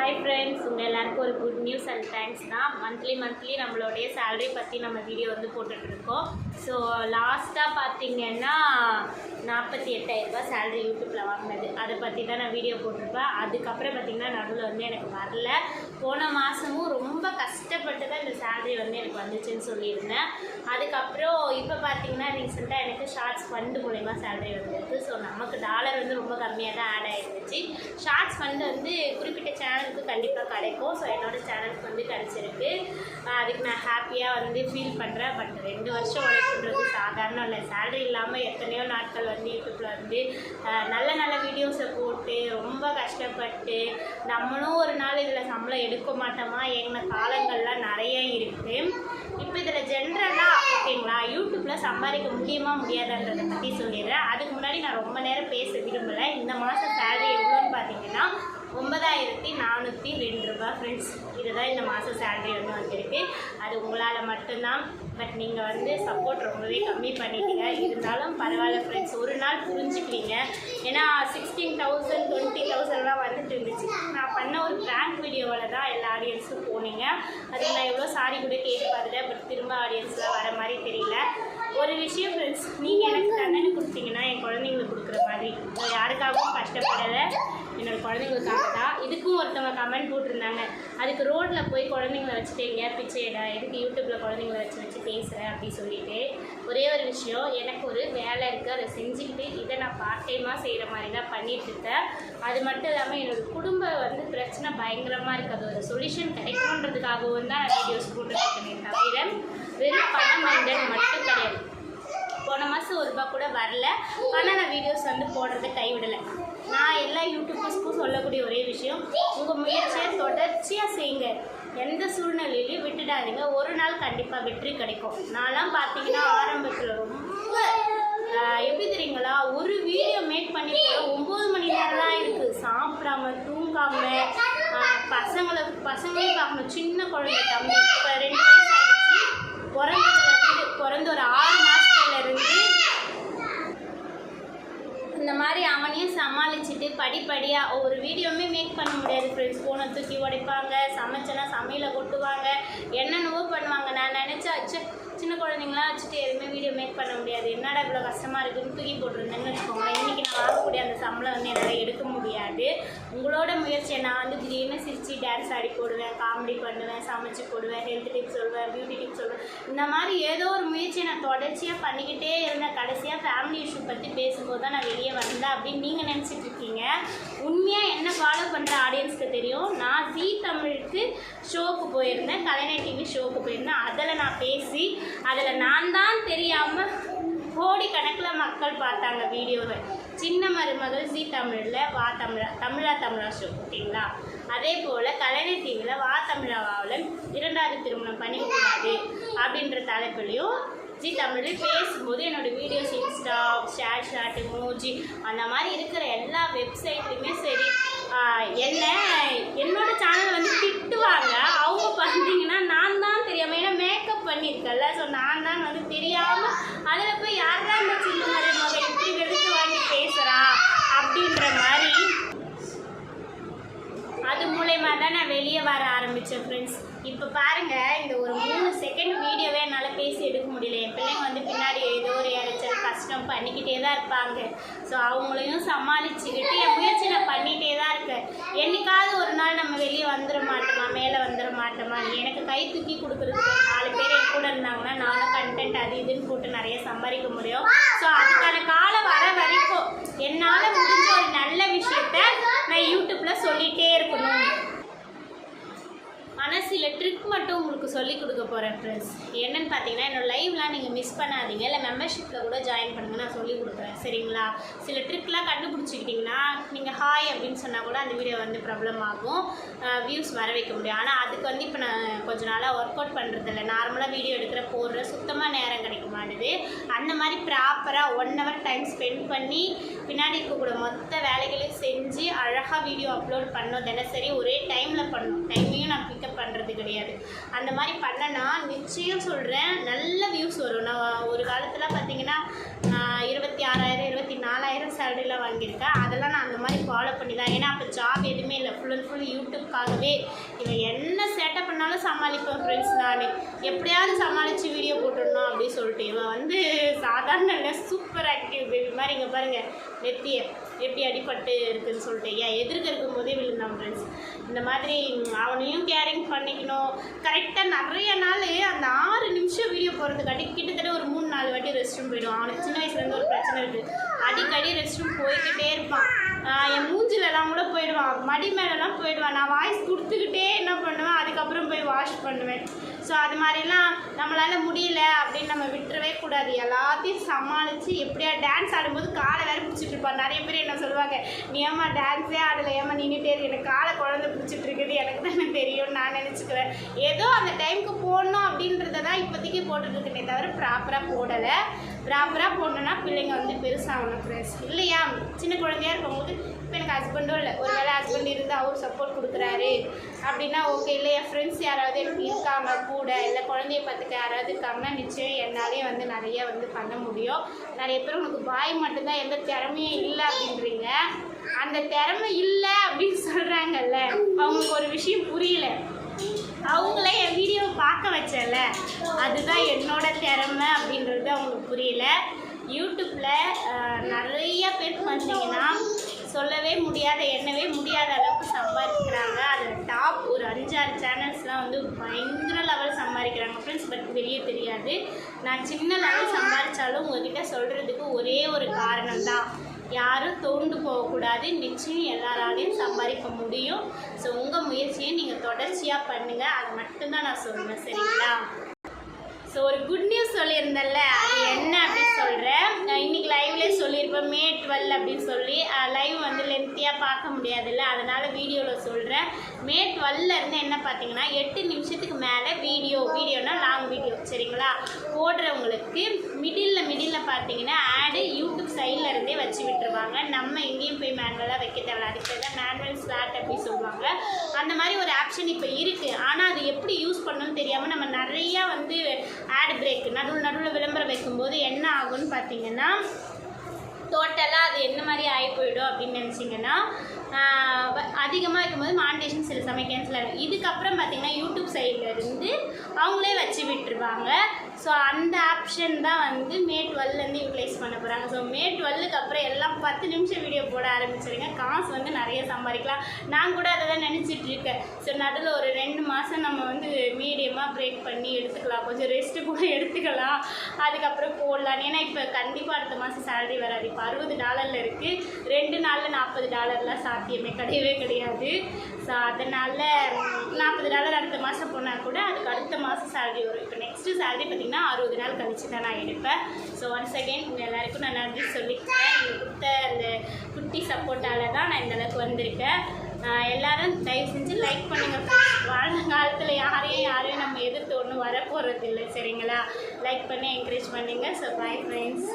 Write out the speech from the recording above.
Hi friends உங்கள் எல்லாருக்கும் ஒரு குட் நியூஸ் அண்ட் தேங்க்ஸ் தான். மந்த்லி மந்த்லி நம்மளுடைய சேலரி பற்றி நம்ம வீடியோ வந்து போட்டுட்ருக்கோம் ஸோ லாஸ்ட்டாக பார்த்தீங்கன்னா நாற்பத்தி எட்டாயிரரூபா சேலரி யூடியூப்பில் வாங்கினது. அதை பற்றி தான் நான் வீடியோ போட்டிருப்பேன். அதுக்கப்புறம் பார்த்தீங்கன்னா நடுவில் வந்து எனக்கு வரல. போன மாதமும் ரொம்ப கஷ்டப்பட்டு தான் இந்த சேலரி வந்து எனக்கு வந்துச்சுன்னு சொல்லியிருந்தேன். அதுக்கப்புறம் இப்போ பார்த்தீங்கன்னா ரீசெண்டாக எனக்கு ஷார்ட்ஸ் ஃபண்டு மூலயமா சேலரி வந்துருக்கு. ஸோ நமக்கு டாலர் வந்து ரொம்ப கம்மியாக தான் ஆட் ஆகிருந்துச்சு ஷார்ட்ஸ் ஃபண்டு வந்து குறிப்பிட்ட சேனலுக்கு கண்டிப்பாக கிடைக்கும். ஸோ என்னோட கிடச்சிருக்கு. அதுக்கு நான் ஹாப்பியாக வந்து ஃபீல் பண்ணுறேன் பட் ரெண்டு வருஷம் உழைப்புன்றது சாதாரணம் இல்லை. சேலரி இல்லாமல் எத்தனையோ நாட்கள் வந்து யூடியூப்பில் வந்து நல்ல நல்ல வீடியோஸை போட்டு ரொம்ப கஷ்டப்பட்டு நம்மளும் ஒரு நாள் இதில் சம்பளம் எடுக்க மாட்டோமா எங்கள் காலங்கள்லாம் நிறைய இருக்குது இப்போ இதில் ஜென்ரலாக ஓகேங்களா யூடியூப்பில் சம்பாதிக்க முடியுமா முடியாதான்றதை பற்றி சொல்லிடுறேன். அதுக்கு முன்னாடி நான் ரொம்ப நேரம் பேச விரும்பலை. இந்த மாதம் சேலரி எவ்வளோன்னு பார்த்தீங்கன்னா ஒன்பதாயிரத்தி நானூற்றி ரெண்டு ரூபாய் ஃப்ரெண்ட்ஸ் இதுதான் இந்த மாதம் சேலரி வந்து வந்திருக்கு. அது உங்களால் மட்டும்தான் பட் நீங்கள் வந்து சப்போர்ட் ரொம்பவே கம்மி பண்ணிட்டீங்க. இருந்தாலும் பரவாயில்ல ஃப்ரெண்ட்ஸ் ஒரு நாள் புரிஞ்சுக்குவீங்க. ஏன்னா சிக்ஸ்டீன் தௌசண்ட் டுவெண்ட்டி தௌசண்ட்லாம் வந்துட்டு இருந்துச்சு. நான் பண்ண ஒரு ப்ராங்க் வீடியோவில் தான் எல்லா ஆடியன்ஸும் போனீங்க. அதுக்கு நான் எவ்வளோ சாரி கூட கேட்டு பார்த்துட்டேன் பட் திரும்ப ஆடியன்ஸ்லாம் வர மாதிரி தெரியல. ஒரு விஷயம் ஃப்ரெண்ட்ஸ் நீங்கள் எனக்கு தண்டனை கொடுத்தீங்கன்னா என் குழந்தைங்களுக்கு கொடுக்குற மாதிரி நான் யாருக்காகவும் கஷ்டப்படலை. என்னோடய குழந்தைங்களுக்காக தான் இதுக்கும் ஒருத்தவங்க கமெண்ட் போட்டிருந்தாங்க. அதுக்கு ரோட்டில் போய் குழந்தைங்கள வச்சுட்டு எங்கேயா பிச்சைடா எதுக்கு யூடியூப்பில் குழந்தைங்கள வச்சு வச்சு பேசுகிறேன் அப்படி சொல்லிட்டு ஒரே ஒரு விஷயம் எனக்கு ஒரு வேலை இருக்குது அதை செஞ்சுக்கிட்டு இதை நான் பார்ட் டைமாக செய்கிற மாதிரி தான் பண்ணிட்டு இருக்கேன். அது மட்டும் இல்லாமல் என்னோடய குடும்ப வந்து பிரச்சனை பயங்கரமாக இருக்குது அது ஒரு சொல்யூஷன் கிடைக்கணுன்றதுக்காகவும் தான் வீடியோஸ் போட்டுருக்கேனே தவிர வெறும் பண மைண்டட் மட்டும் கிடையாது போன மாதம் கூட வரல. ஆனால் நான் வீடியோஸ் வந்து போடுறதை கைவிடலை. நான் எல்லா யூடியூபர்ஸ்க்கும் சொல்லக்கூடிய ஒரே விஷயம் உங்கள் முயற்சியை தொடர்ச்சியாக செய்யுங்க. எந்த சூழ்நிலையிலையும் விட்டுடாதீங்க. ஒரு நாள் கண்டிப்பாக வெற்றி கிடைக்கும். நான்லாம் பார்த்தீங்கன்னா ஆரம்பத்தில் ரொம்ப எப்படி தெரியுங்களா? ஒரு வீடியோ மேக் பண்ணி ஒம்பது மணி நேரம்லாம் இருக்குது சாப்பிடாம தூங்காம பசங்களை பசங்களையும் பார்க்கணும். சின்ன குழந்தை தம்பி இப்போ ரெண்டு வயசு பிறந்த ஒரு ஆறு மாசத்துல இருந்து இந்த மாதிரி அவனையும் சமாளிச்சுட்டு படிப்படியாக ஒவ்வொரு வீடியோவுமே மேக் பண்ண முடியாது ஃப்ரெண்ட்ஸ் ஃபோனை தூக்கி உடைப்பாங்க சமைச்சேன்னா சமையலை கொட்டுவாங்க. என்னென்னவோ பண்ணுவாங்க. நான் நினச்சா அச்சு சின்ன குழந்தைங்களாம் வச்சுட்டு எதுவுமே வீடியோ மேக் பண்ண முடியாது. என்னடா இவ்வளோ கஷ்டமாக இருக்குன்னு தூக்கி போட்டிருந்தேன்னு வச்சுக்கோங்களேன். இன்றைக்கி நான் வாங்கக்கூடிய அந்த சம்பளம் வந்து என்னால் எடுக்க முடியாது. உங்களோட முயற்சியை நான் வந்து திடீர்னு சிரித்து டான்ஸ் ஆடி போடுவேன் காமெடி பண்ணுவேன் சமைச்சு போடுவேன் ஹெல்த் டிப்ஸ் சொல்லுவேன் பியூட்டி டிப்ஸ் சொல்லுவேன் இந்த மாதிரி ஏதோ ஒரு முயற்சியை நான் தொடர்ச்சியாக பண்ணிக்கிட்டே இருந்தேன். கடைசியாக ஃபேமிலி இஷ்யூ பற்றி பேசும்போது தான் நான் வெளியே வந்தேன் அப்படின்னு நீங்கள் நினச்சிட்டு உண்மையாக என்ன ஃபாலோ பண்ணுற ஆடியன்ஸ்க்கு தெரியும். நான் ஜீ தமிழுக்கு ஷோக்கு போயிருந்தேன். கலைஞர் டிவி ஷோக்கு போயிருந்தேன். அதில் நான் பேசி அதில் நான் தான் தெரியாமல் கோடிக்கணக்கில் மக்கள் பார்த்தாங்க வீடியோவை. சின்ன மருமகள் ஜி தமிழில் வா தமிழா தமிழா தமிழா ஷோ ஓகேங்களா? அதே போல் கலைஞர் டிவியில் வா தமிழாவாவில் இரண்டாவது திருமணம் பண்ணிக்கூடாது அப்படின்ற தலைப்புலையும் ஜி தமிழில் பேசும்போது என்னோட videos Insta ShareChat Moj அந்த மாதிரி இருக்கிற எல்லா வெப்சைட்லையுமே சரி என்ன என்னோடய சேனல் வந்து திட்டுவாங்க. அவங்க பார்த்தீங்கன்னா நான் தான் தெரியாமல் ஏன்னா மேக்கப் பண்ணியிருக்கல ஸோ நான் தான் வந்து தெரியாமல் அதில் போய் யார் தான் இந்த சின்ன மாதிரி மகன் இப்படி வெளுத்து வாங்கி பேசுகிறா அப்படின்ற மாதிரி. அது மூலயமா தான் நான் வெளியே வர ஆரம்பித்தேன் ஃப்ரெண்ட்ஸ் இப்போ பாருங்க இந்த ஒரு மூணு செகண்ட் வீடியோவே என்னால் பேசி எடுக்க முடியல. என் பிள்ளைங்க வந்து பின்னாடி ஏதோ ஒரு இறைச்சல் கஷ்டம் பண்ணிக்கிட்டே தான் இருப்பாங்க. ஸோ அவங்களையும் சமாளிச்சுக்கிட்டு என் முயற்சி நான் பண்ணிகிட்டே தான் இருக்கேன். என்னைக்காவது ஒரு நாள் நம்ம வெளியே வந்துட மாட்டோமா மேலே வந்துட மாட்டோமா? எனக்கு கை தூக்கி கொடுக்குறதுக்கு நாலு பேர் என் கூட இருந்தாங்கன்னா நானும் கண்டென்ட் அது இதுன்னு போட்டு நிறைய சம்பாதிக்க முடியும். ஸோ அதுக்கான காலம் வர வரைக்கும் என்னால் முடிஞ்ச ஒரு நல்ல விஷயம் நான் யூடியூப்பில் சொல்லிகிட்டே இருக்கணும் ஆனால் சில ட்ரிக் மட்டும் உங்களுக்கு சொல்லிக் கொடுக்க போகிறேன் ஃப்ரெண்ட்ஸ் என்னென்னு பார்த்தீங்கன்னா என்னோட லைவ்லாம் நீங்கள் மிஸ் பண்ணாதீங்க. இல்லை மெம்பர்ஷிப்பில் கூட ஜாயின் பண்ணுங்க நான் சொல்லிக் கொடுக்குறேன். சரிங்களா? சில ட்ரிக்லாம் கண்டுபிடிச்சிக்கிட்டிங்கன்னா நீங்கள் ஹாய் அப்படின்னு சொன்னால் கூட அந்த வீடியோ வந்து ப்ராப்ளம் ஆகும். வியூஸ் வர வைக்க முடியும். ஆனால் அதுக்கு வந்து இப்போ நான் கொஞ்ச நாளாக ஒர்க் அவுட் பண்ணுறதில்ல நார்மலாக வீடியோ எடுக்கிற போடுற சுத்தமாக நேரம் கிடைக்க மாட்டேது. அந்த மாதிரி ப்ராப்பராக ஒன் ஹவர் டைம் ஸ்பெண்ட் பண்ணி பின்னாடி இருக்கக்கூடிய மொத்த வேலைகளையும் செஞ்சு அழகாக வீடியோ அப்லோட் பண்ணோம். தினசரி ஒரே டைமில் பண்ணணும் டைமையும் நான் பிக்கப் பண்ணுறது கிடையாது. அந்த மாதிரி பண்ணனா நிச்சயம் சொல்கிறேன் நல்ல வியூஸ் வரும். நான் ஒரு காலத்தில் பார்த்தீங்கன்னா இருபத்தி ஆறாயிரம் இருபத்தி நாலாயிரம் சேலரிலாம் வாங்கியிருக்கேன். அதெல்லாம் நான் அந்த மாதிரி ஃபாலோ பண்ணி தான் ஏன்னா அப்போ ஜாப் எதுவுமே இல்லை. ஃபுல் அண்ட் ஃபுல் யூடியூப்காகவே இவன் என்ன சேட்டை பண்ணாலும் சமாளிப்பேன் ஃப்ரெண்ட்ஸ் நான். எப்படியாவது சமாளித்து வீடியோ போட்டுடணும் அப்படின்னு சொல்லிட்டு இவன் வந்து சாதாரண இல்லை சூப்பர் ஆக்டிவ் பேபி மாதிரி இங்கே பாருங்கள் நெத்தியை எப்படி அடிபட்டு இருக்குதுன்னு சொல்லிட்டு ஏன் எதிர்க்க இருக்கும்போதே விழுந்தான் ஃப்ரெண்ட்ஸ் இந்த மாதிரி அவனையும் கேரிங் பண்ணிக்கணும். கரெக்டாக நிறைய நாள் அந்த ஆறு நிமிஷம் வீடியோ போகிறதுக்காட்டி கிட்டத்தட்ட ஒரு மூணு நாலு வாட்டி ரெஸ்ட் ரூம் போயிடுவான். அவனுக்கு சின்ன வயசுலேருந்து ஒரு பிரச்சனை இருக்குது அடிக்கடி ரெஸ்ட் ரூம் போய்கிட்டே இருப்பான். என் மூஞ்சிலலாம் கூட போயிடுவான். மடி மேலெலாம் போயிடுவான். நான் வாய்ஸ் கொடுத்துக்கிட்டே என்ன பண்ணுவேன்? அதுக்கப்புறம் போய் வாஷ் பண்ணுவேன். ஸோ அது மாதிரிலாம் நம்மளால் முடியல அப்படின்னு நம்ம விட்டுறவே கூடாது. எல்லாத்தையும் சமாளித்து எப்படியா டான்ஸ் ஆடும்போது காலை வேறு பிடிச்சிட்டு நிறைய பேர் என்ன சொல்லுவாங்க நீ ஏமா டான்ஸே ஆடலை ஏமா நின்றுட்டே இருக்கு எனக்கு காலை குழந்த பிடிச்சிட்டு இருக்குது. எனக்கு தானே தெரியும் நான் நினச்சிக்கிறேன் ஏதோ அந்த டைமுக்கு போடணும் அப்படின்றத தான் இப்போதைக்கு போட்டுட்ருக்கேனே தவிர ப்ராப்பராக போடலை. ப்ராப்பராக போடணுன்னா பிள்ளைங்க வந்து பெருசாகணும் ஃப்ரெண்ட்ஸ் இல்லையா? சின்ன குழந்தையா இருக்கும்போது இப்போ எனக்கு ஹஸ்பண்டும் இல்லை. ஒரு வேளை ஹஸ்பண்ட் இருந்து அவர் சப்போர்ட் கொடுக்குறாரு அப்படின்னா ஓகே இல்லை என் ஃப்ரெண்ட்ஸ் யாராவது எனக்கு இருக்காங்க பார்த்துக்க இல்லை குழந்தைய பார்த்துக்க யாராவது இருக்காங்கன்னா நிச்சயம் என்னாலே வந்து நிறைய வந்து பண்ண முடியும். நிறைய பேர் உனக்கு பாய் மட்டும்தான் எந்த திறமையும் இல்லை அப்படின்றீங்க. அந்த திறமை இல்லை அப்படின்னு சொல்கிறாங்கல்ல அவங்களுக்கு ஒரு விஷயம் புரியல. அவங்கள என் வீடியோவை பார்க்க வச்சல அதுதான் என்னோட திறமை அப்படின்றது அவங்களுக்கு புரியல. யூடியூப்பில் நிறைய பேர் பார்த்தீங்கன்னா சொல்லவே முடியாத எண்ணவே முடியாத அளவுக்கு சம்பாதிக்கிறாங்க. அதில் டாப் ஒரு அஞ்சாறு சேனல்ஸ்லாம் வந்து பயங்கர லெவல் சம்பாதிக்கிறாங்க. ஃப்ரெண்ட்ஸ் பட் வெளியே தெரியாது. நான் சின்ன லெவல் சம்பாதிச்சாலும் உங்ககிட்ட சொல்கிறதுக்கு ஒரே ஒரு காரணம் தான். யாரும் தோண்டு போகக்கூடாது. நிச்சயம் எல்லாராலையும் சம்பாதிக்க முடியும். ஸோ உங்கள் முயற்சியை நீங்கள் தொடர்ச்சியாக பண்ணுங்கள் அதை மட்டும்தான் நான் சொல்லுவேன் சரிங்களா? ஸோ ஒரு குட் நியூஸ் சொல்லியிருந்தேன்ல அது என்ன அப்படின்னு சொல்கிறேன் நான் இன்னைக்கு சொல்லியிருப்பேன். மே டுவெல் அப்படின்னு சொல்லி லைவ் வந்து லென்த்தியாக பார்க்க முடியாதுல்ல. அதனால் வீடியோவில் சொல்கிறேன் மே டுவெல்லேருந்து என்ன பார்த்தீங்கன்னா எட்டு நிமிஷத்துக்கு மேலே வீடியோ வீடியோனா லாங் வீடியோ சரிங்களா? போடுறவங்களுக்கு மிடில் மிடில் பார்த்தீங்கன்னா ஆடு யூடியூப் சைடில் இருந்தே வச்சு விட்டுருவாங்க. நம்ம இங்கேயும் போய் மேனுவலாக வைக்க தேவையில்ல. அதுக்கு தான் மேனுவல் ஸ்லாட் அப்படின்னு சொல்லுவாங்க. அந்த மாதிரி ஒரு ஆப்ஷன் இப்போ இருக்குது ஆனால் அது எப்படி யூஸ் பண்ணணும்னு தெரியாமல் நம்ம நிறையா வந்து ஆட் பிரேக் நடுவில் நடுவில் விளம்பரம் வைக்கும்போது என்ன ஆகும்னு பார்த்தீங்கன்னா டோட்டலாக அது என்ன மாதிரி ஆகி போயிடும் அப்படின்னு நினச்சிங்கன்னா அதிகமாக இருக்கும்போது மானிட்டேஷன் சில சமயம் கேன்சல் ஆகும். இதுக்கப்புறம் பார்த்தீங்கன்னா யூடியூப் சைடில் இருந்து அவங்களே வச்சு விட்டுருவாங்க. ஸோ அந்த ஆப்ஷன் தான் வந்து மே டுவெல்லேருந்து யூட்டிலைஸ் பண்ண போகிறாங்க ஸோ மே டுவெல்லுக்கு அப்புறம் எல்லாம் பத்து நிமிஷம் வீடியோ போட ஆரம்பிச்சிருங்க. காசு வந்து நிறைய சம்பாதிக்கலாம். நான் கூட அதை தான் நினச்சிட்டு இருக்கேன். ஸோ நடுவில் ஒரு ரெண்டு மாதம் நம்ம வந்து மீடியமாக பிரேக் பண்ணி எடுத்துக்கலாம். கொஞ்சம் ரெஸ்ட்டு கூட எடுத்துக்கலாம். அதுக்கப்புறம் போடலாம். ஏன்னா இப்போ கண்டிப்பாக அடுத்த மாதம் சேலரி வராது. இப்போ அறுபது டாலரில் இருக்குது ரெண்டு நாளில் நாற்பது டாலர்லாம் சாத்தியமே கிடையவே கிடையாது. ஸோ அதனால் நாற்பது டாலர் அடுத்த மாதம் போனால் கூட அதுக்கு அடுத்த மாதம் சேலரி வரும். இப்போ நெக்ஸ்ட்டு சேலரி பார்த்திங்கன்னா அறுபது நாள் கழிச்சு தான் நான் எடுப்பேன். ஸோ ஒன்ஸ் அகெயின் எல்லாருக்கும் நான் நன்றி சொல்லிக்கிறேன். நீங்கள் கொடுத்த அந்த குட்டி சப்போர்ட்டால் தான் நான் இந்தளவுக்கு வந்திருக்கேன். எல்லாரும் தயவு செஞ்சு லைக் பண்ணுங்கள் வாழ்ந்த காலத்தில் யாரையும் யாரையும் நம்ம எதிர்த்து ஒன்றும் வரப்போகிறது இல்லை சரிங்களா? லைக் பண்ணி என்கரேஜ் பண்ணுங்கள் ஸோ பை ஃப்ரெண்ட்ஸ்